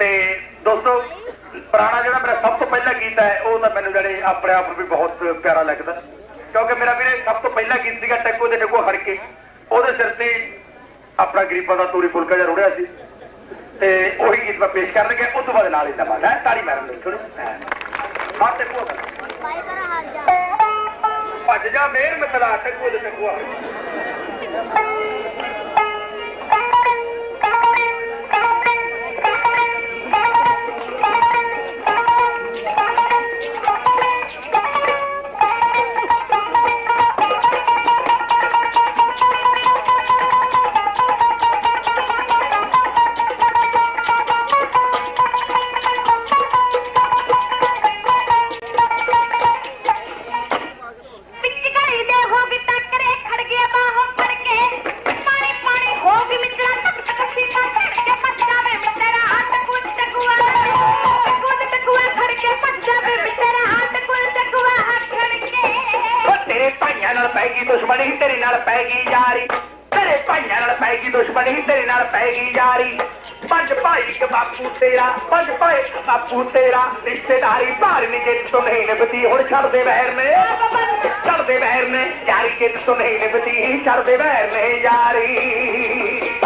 ਤੇ ਦੋਸਤੋ ਪੁਰਾਣਾ ਜਿਹੜਾ ਮੇਰਾ ਸਭ ਤੋਂ ਪਹਿਲਾ ਗੀਤ ਹੈ ਉਹ ਤਾਂ ਮੈਨੂੰ ਜਿਹੜੇ ਆਪਣੇ ਆਪ ਨੂੰ ਵੀ ਬਹੁਤ ਪਿਆਰਾ ਲੱਗਦਾ। ਕਿਉਂਕਿ ਮੇਰਾ ਵੀਰੇ ਸਭ ਤੋਂ ਪਹਿਲਾ ਗੀਤ ਸੀਗਾ ਟੱਕੋ ਦੇ ਟੱਕੋ ਹਰ ਕੇ। ਉਹਦੇ ਸਿਰ ਤੇ ਆਪਣਾ ਗਰੀਬਾਂ ਦਾ ਤੂਰੀ ਫੁਲਕਾ ਜਿਹਾ ਰੁੜਿਆ ਸੀ। ਤੇ ਉਹੀ ਗੀਤ ਮੈਂ ਪੇਸ਼ ਕਰਨ ਲੱਗਿਆ ਉਸ ਤੋਂ ਬਾਅਦ ਨਾਲ ਹੀ ਹੈ ਤਾੜੀ ਮਾਰਨ ਲਈ ਥੋੜੀ ਹਾਂ ਟੱਕੋ ਬਾਈ ਪਰ ਹਾਰ ਜਾ। ਭੱਜ ਜਾ ਮੇਰ ਮਤਲਾ ਟੱਕੋ ਦੇ ਟੱਕੋ ਭਾਈਆਂ ਦੁਸ਼ਮਣੀ ਤੇਰੇ ਨਾਲ ਪੈ ਯਾਰੀ। ਤੇਰੇ ਭਾਈਆਂ ਨਾਲ ਪੈ ਦੁਸ਼ਮਣੀ ਤੇਰੇ ਨਾਲ ਪੈ ਯਾਰੀ। ਪੰਜ ਭਾਈ, ਇੱਕ ਬਾਪੂ ਤੇਰਾ, ਪੰਜ ਭਾਈ, ਇੱਕ ਬਾਪੂ ਤੇਰਾ। ਰਿਸ਼ਤੇਦਾਰੀ ਭਾਰ ਨਹੀਂ ਜੇ ਤੋਂ ਨਹੀਂ ਨਿਭਦੀ ਹੁਣ ਛੱਡ ਦੇ ਵਹਿਰ ਨੇ ਛੱਡ ਦੇ ਵਹਿਰ ਨੇ। ਯਾਰੀ ਜੇ ਤੋਂ ਨਹੀਂ ਨਿਭਦੀ ਛੱਡ ਦੇ ਵਹਿਰ ਨੇ ਯਾਰੀ।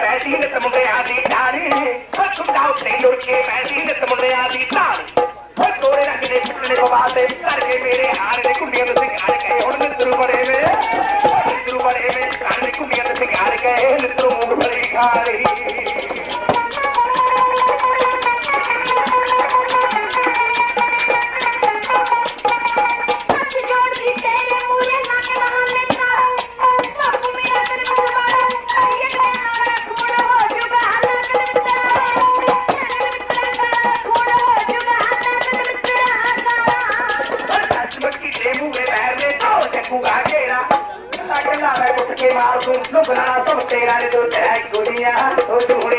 ਬੈਠੀ ਨਿਤ ਮੁੰਡਿਆਂ ਦੀ ਧਾਰੀ ਖੁੰਡਾ ਉੱਤੇ ਜੁੜ ਕੇ ਬੈਠੀ ਨਿਤ ਮੁੰਡਿਆਂ ਦੀ ਧਾਰੀ ਓਏ ਕੋਰੇ ਰੰਗ ਦੇ ਪਿੱਟਣੇ ਪਵਾ ਤੇ ਕਰਕੇ ਮੇਰੇ ਹਾਰ ਦੇ ਕੁੰਡੀਆਂ ਤੇ ਸਿਗਾਰ ਸੱਚ ਮੱਕੀ ਦੇ ਮੂਹਰੇ ਪੈਰ ਨੇ ਢੋਲ ਚੱਕੂਗਾ ਘੇਰਾ। ਲੱਗਦਾ ਮੈਂ ਉੱਠ ਕੇ ਮਾਰ ਤੂੰ ਨੂੰ ਬਣਾ ਤੋਂ ਤੇਰਾ ਨੇ ਦੋ ਤੈ ਗੋਲੀਆਂ ਉਹ ਢੂੜੇ